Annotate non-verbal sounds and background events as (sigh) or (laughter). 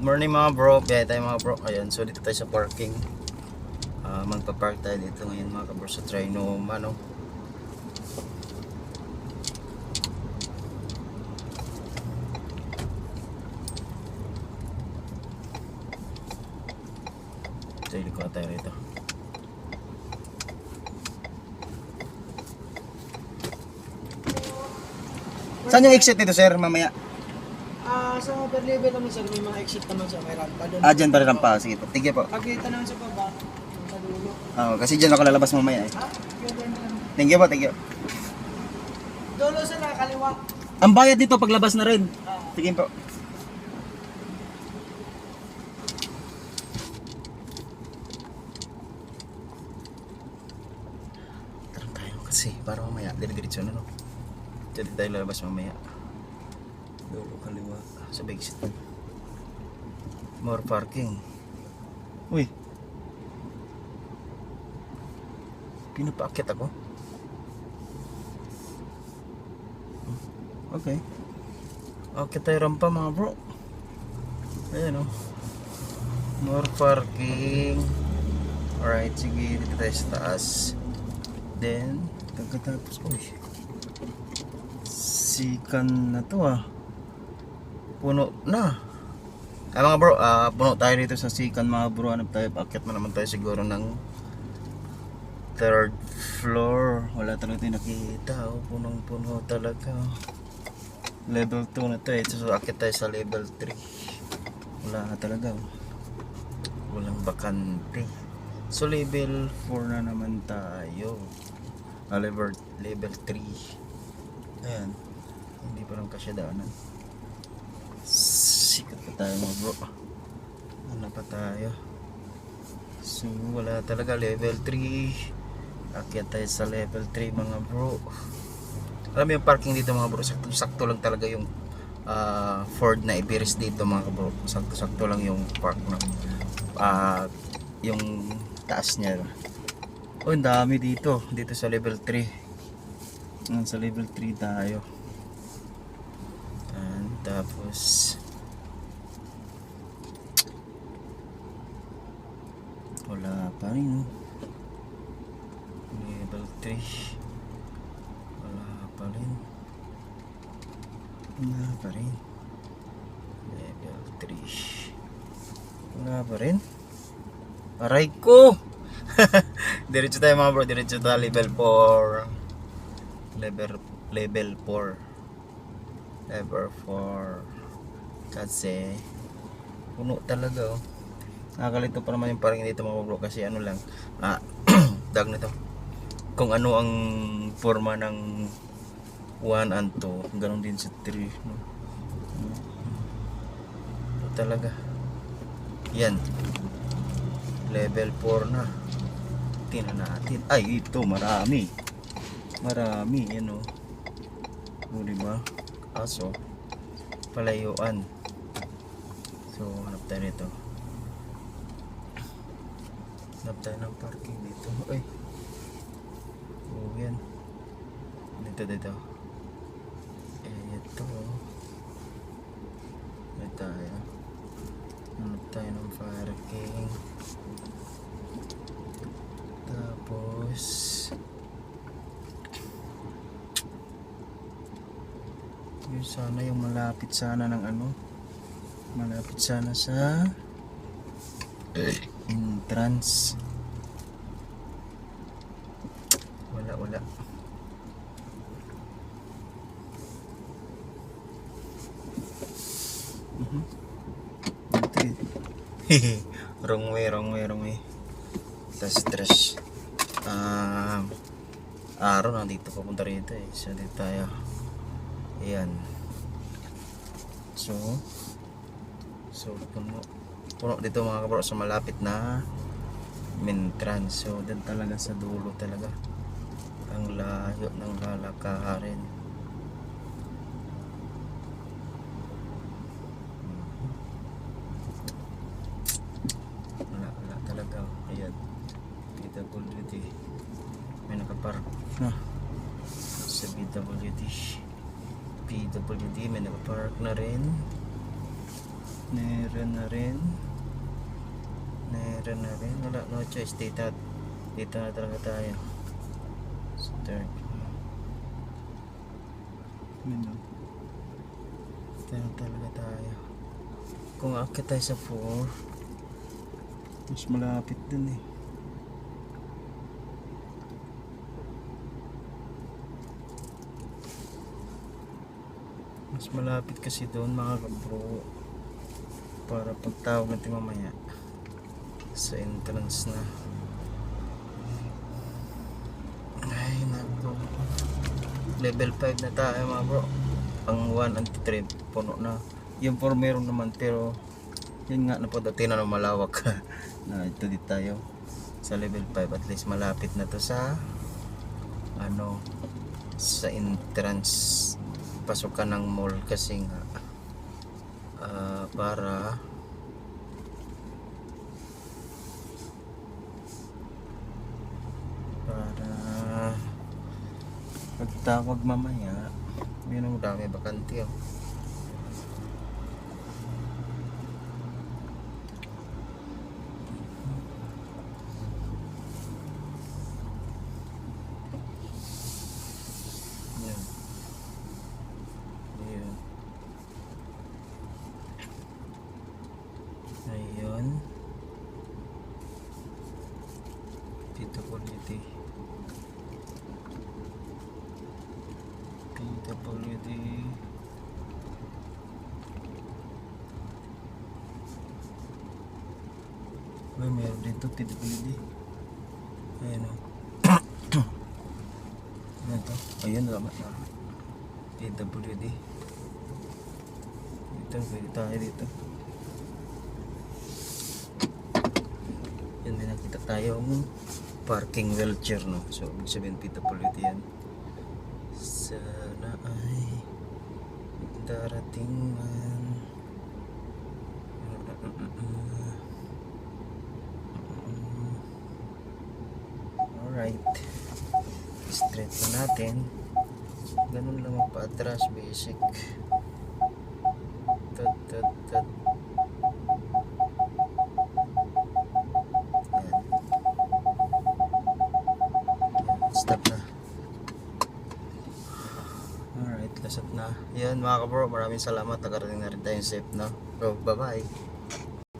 Good morning mga bro. Biyahe tayo mga bro. Ayan, so dito tayo sa parking. Ah, magpa-park tayo dito ngayon mga kabro sa Trinoma, no? So, iliko tayo rito. Saan yung exit nito, sir, mamaya? Ah, sa upper level naman sir, may mga exit naman sa may rampa doon. Ah, dyan pa rin ang pa. Sige po. Tigil po. Pagkita naman sa baba, sa dulo. Ah, kasi dyan ako lalabas mamaya eh. Ha? Yun din naman. Thank you po, thank you. Dulo sa nakaliwa. Ang bayad dito paglabas na rin. Ah, Sige po. Tara tayo kasi para mamaya dire-diretso na no. Jadi tayo lalabas mamaya. Dulo kaliwa sa exit. More parking. Uy. Pinapaakit ako. Okay. Okay tayo rampa mga bro. Ayan o. More parking. Alright, sige. Dito tayo sa taas. Then, pagkatapos, uy. Sikan na to ah. Puno na. Ay mga bro, ah, puno tayo dito sa sikan mga bro. Ano tayo? Paakyat mo naman tayo siguro ng third floor. Wala talaga tayo nakita. Oh, punong-puno talaga. Level 2 na to eh. So, akit tayo sa level 3. Wala na talaga. oh. Walang bakante. So, level 4 na naman tayo. Ah, level, level 3. Ayan. Hindi pa lang kasya daanan. Sikat pa tayo mga bro. Ano pa tayo? So, wala talaga level 3. Akyat tayo sa level 3 mga bro. Alam mo yung parking dito mga bro, sakto, sakto lang talaga yung ah, Ford na Iberis dito mga bro. Sakto sakto lang yung park na ah, yung taas niya. Oh, ang dami dito. Dito sa level 3. Ayan, sa level 3 tayo. Ayan, tapos wala pa rin. oh. Level 3. Wala pa rin. Wala pa rin. Level 3. Wala pa rin. Aray ko! (laughs) diretso tayo mga bro. Diretso tayo level 4. Level, level 4. Level 4. Kasi puno talaga oh. Nakakalito pa naman yung parking dito mga bro kasi ano lang ah, (clears throat) dag nito kung ano ang forma ng 1 and 2 ganun din sa 3 no? Talaga. Yan. Level 4 na. Tingnan natin. Ay ito marami. Marami yan o o diba? Kaso palayuan. So hanap tayo nito hanap tayo ng parking dito ay Oo, yan. Dito, dito. Eh, ito. May tayo. Hanap tayo ng parking. Tapos... Yun sana yung malapit sana ng ano. Malapit sana sa... Entrance. Wala, wala. Mhm. Wrong way, wrong way, wrong way. Tas stress. Ah, araw na dito papunta rito eh. So dito tayo. Ayan. So, so puno. Puno dito mga kabro sa malapit na Mintrans. So, din talaga sa dulo talaga ang layo ng lalakarin. Wala, wala talaga. Ayan. PWD. May nakapark na. Sa PWD. PWD may nakapark na rin. Meron na rin. Meron na rin. Wala, no choice. Dito, dito na talaga tayo. Start. Menu. Dito na talaga tayo. Kung akit tayo sa 4, mas malapit dun eh. Mas malapit kasi doon mga kabro para pagtawag natin mamaya sa entrance na. Ay nako level 5 na tayo mga bro. Ang 1 and 3 puno na. Yung 4 meron naman pero yun nga napadating na malawak. (laughs) Na ito di tayo. Sa level 5 at least malapit na to sa ano sa entrance. Pasukan ng mall kasi nga para para pagtawag mamaya yun ang dami bakante oh. Yan. Ayun. Ayun. Dito quality. Dito quality. Uy, meron dito PWD. Ayan o. Ano to? Ayun, lamat na. PWD. Dito, pwede tayo dito. Yan din nakita tayong parking wheelchair no. So, ibig sabihin PWD yan. Sana ay darating man. Alright. Straight na natin. Ganun lang magpa-atras basic. Tut, tut, tut. Stop na. Alright, lasat na. Yan mga kabro, maraming salamat. Nakarating na rin tayong safe na. So, bye-bye.